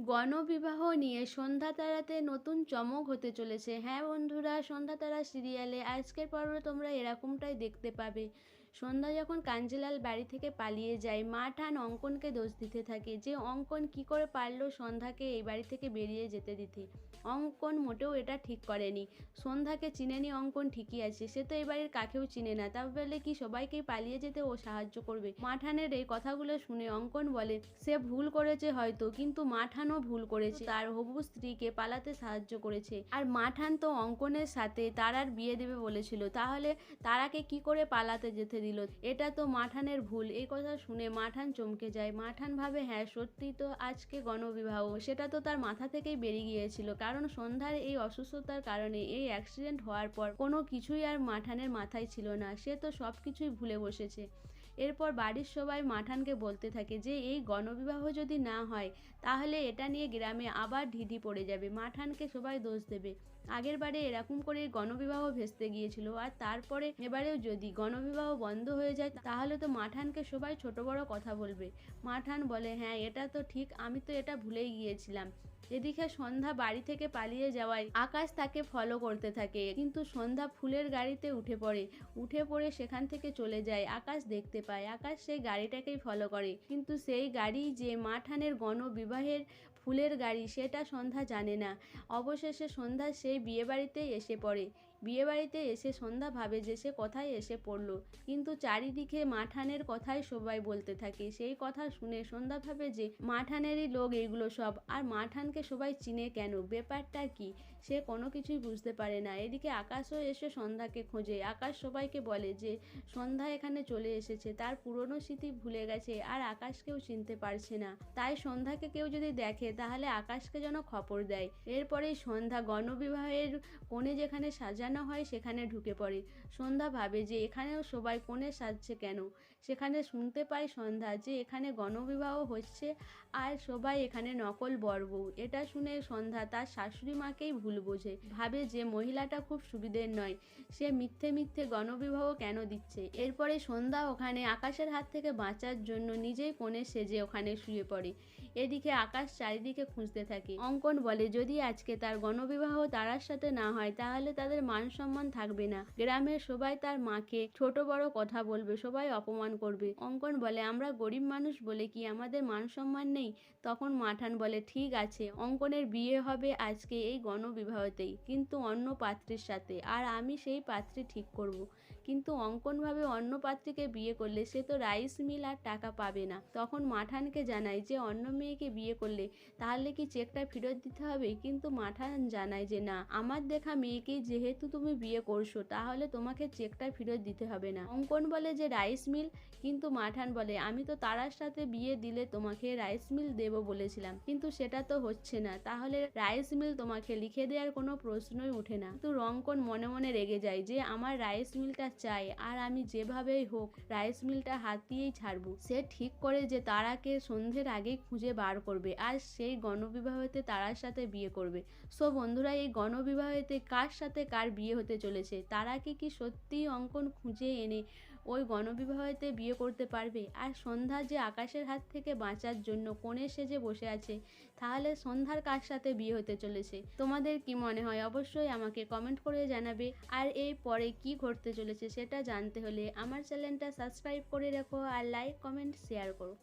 গণবিবাহ নিয়ে সন্ধ্যা তারাতে নতুন চমক হতে চলেছে। হ্যাঁ বন্ধুরা, সন্ধ্যা তারা সিরিয়ালে। আজকের পর্বে তোমরা এরকমটাই দেখতে পাবে। সন্ধ্যা যখন কাঞ্জিলাল বাড়ি থেকে পালিয়ে যায়, মা ঠান অঙ্কনকে দোষ দিতে থাকে যে, অঙ্কন কি করে পারল সন্ধ্যাকে এই বাড়ি থেকে বেরিয়ে যেতে দিতে? অঙ্কন মোটেও এটা ঠিক করেনি। সন্ধ্যাকে চিনেনি অঙ্কন ঠিকই আছে, সে তো এই বাড়ির কাকেও চিনে না। তা বলে কি সবাইকেই পালিয়ে যেতে ও সাহায্য করবে? মাঠানের এই কথাগুলো শুনে অঙ্কন বলে, সে ভুল করেছে হয়তো, কিন্তু মাঠানও ভুল করেছে। তার হবু স্ত্রীকে পালাতে সাহায্য করেছে। আর মাঠান তো অঙ্কনের সাথে তারার বিয়ে দেবে বলেছিল। তাহলে তারাকে কি করে পালাতে যেতে দিল, এটা তো মাঠানের ভুল। এই কথা শুনে মাঠান চমকে যায়। মাঠান ভাবে হ্যাঁ সত্যি তো আজকে গণবিবাহ। সেটা তো তার মাথা থেকেই বেরিয়ে গিয়েছিল। কারণ সন্ধ্যার এই অসুস্থতার কারণে এই অ্যাক্সিডেন্ট হওয়ার পর কোনো কিছুই আর মাঠানের মাথায় ছিল না। সে তো সব কিছুই ভুলে বসেছে। এরপর বাড়ির সবাই মাঠানকে বলতে থাকে যে, এই গণবিবাহ যদি না হয়, তাহলে এটা নিয়ে গ্রামে আবার ঢিঢি পড়ে যাবে। মাঠানকে সবাই দোষ দেবে। আগের বারে এরকম করে গণবিবাহ ভেস্তে গিয়েছিল, আর তারপরে এবারেও যদি গণবিবাহ বন্ধ হয়ে যায়, তাহলে তো মাঠানকে সবাই ছোট বড় কথা বলবে। মাঠান বলে হ্যাঁ এটা তো ঠিক, আমি তো এটা ভুলেই গিয়েছিলাম। এদিকে সন্ধ্যা বাড়ি থেকে পালিয়ে যাওয়ায় আকাশ তাকে ফলো করতে থাকে, কিন্তু সন্ধ্যা ফুলের গাড়িতে উঠে পড়ে। উঠে পড়ে সেখান থেকে চলে যায়, আকাশ দেখতে পায়। আকাশ সেই গাড়িটাকেই ফলো করে, কিন্তু সেই গাড়ি যে মাঠানের গণবিবাহের ফুলের গাড়ি, সেটা সন্ধ্যা জানে না। অবশেষে সন্ধ্যা সেই বিয়েবাড়িতেই এসে পড়ে। বিয়েবাড়িতে এসে সন্ধ্যা ভাবে যে সে কোথায় এসে পড়ল। কিন্তু চারিদিকে মাঠানের কথাই সবাই বলতে থাকে। সেই কথা শুনে সন্ধ্যা ভাবে যে মাঠানেরই লোক এইগুলো সব, আর মাঠানকে সবাই চিনে কেন? ব্যাপারটা কি? সে কোনো কিছুই বুঝতে পারে না। এদিকে আকাশও এসে সন্ধ্যাকে খোঁজে। আকাশ সবাইকে বলে যে সন্ধ্যা এখানে চলে এসেছে। তার পুরনো স্মৃতি ভুলে গেছে আর আকাশকেও চিনতে পারছে না। তাই সন্ধ্যাকে কেউ যদি দেখে, তাহলে আকাশকে যেন খবর দেয়। এরপরেই সন্ধ্যা গণবিবাহের কোণে যেখানে সাজানো হয় সেখানে ঢুকে পড়ে। সন্ধ্যা ভাবে যে এখানেও সবাই কোণে সাজছে কেন? সেখানে শুনতে পায় সন্ধ্যা যে এখানে গণবিবাহ হচ্ছে আর সবাই এখানে নকল বরবউ এটা শুনে সন্ধ্যা তার শাশুড়ি মাকেই ভুল বোঝে। ভাবে যে মহিলাটা খুব সুবিধের নয়। সে মিথ্যে মিথ্যে গণবিবাহ কেন দিচ্ছে? এরপরে সন্ধ্যা ওখানে আকাশের হাত থেকে বাঁচার জন্য নিজেই কোণে সেজে ওখানে শুয়ে পড়ে। এদিকে আকাশ চারিদিকে খুঁজতে থাকে। অঙ্কন বলে, যদি আজকে তার গণবিবাহ তারার সাথে না হয়, তাহলে তাদের মান সম্মান থাকবে না। গ্রামের সবাই তার মাকে, ছোট বড় কথা বলবে, সবাই অপমান করবে। অঙ্কন বলে, আমরা গরিব মানুষ বলে কি আমাদের মান সম্মান নেই? তখন মাঠান বলে, ঠিক আছে, অঙ্কনের বিয়ে হবে আজকে এই গণবিবাহতেই, কিন্তু অন্য পাত্রের সাথে, আর আমি সেই পাত্রী ঠিক করব। কিন্তু অঙ্কনভাবে অন্য পাত্রীকে বিয়ে করলে সে তো রাইস মিল আর টাকা পাবে না। তখন মাঠানকে জানায় যে, অন্য মেয়েকে বিয়ে করলে তাহলে কি চেকটা ফেরত দিতে হবে? কিন্তু মাঠান জানায় যে, না, আমার দেখা মেয়েকেই যেহেতু তুমি বিয়ে করছ, তাহলে তোমাকে চেকটা ফেরত দিতে হবে না। অঙ্কন বলে যে রাইস মিল কিন্তু মাঠান বলে, আমি তো তারার সাথে বিয়ে দিলে তোমাকে রাইস মিল দেব বলেছিলাম, কিন্তু সেটা তো হচ্ছে না। তাহলে রাইস মিল তোমাকে লিখে দেওয়ার কোনো প্রশ্নই ওঠে না। কিন্তু রঙ্কন মনে মনে রেগে যায় যে, আমার রাইস মিলটা চাই, আর আমি যেভাবেই হোক রাইস মিলটা হাত দিয়েই ছাড়বো। সে ঠিক করে যে তারাকে সন্ধ্যের আগেই খুঁজে বার করবে, আর সেই গণবিবাহতে তারার সাথে বিয়ে করবে। সো বন্ধুরা, এই গণবিবাহতে কার সাথে কার বিয়ে হতে চলেছে তারাকে কি কি সত্যিই অঙ্কন খুঁজে এনে ওই গণবিবাহতে বিয়ে করতে পারবে? আর সন্ধ্যা যে আকাশের হাত থেকে বাঁচার জন্য কোণে সেজে বসে আছে, তাহলে সন্ধ্যার কার সাথে বিয়ে হতে চলেছে? তোমাদের কি মনে হয়? অবশ্যই আমাকে কমেন্ট করে জানাবে। আর এই পরে কি ঘটতে চলেছে সেটা জানতে হলে আমার চ্যানেলটা সাবস্ক্রাইব করে রাখো আর লাইক কমেন্ট শেয়ার করো।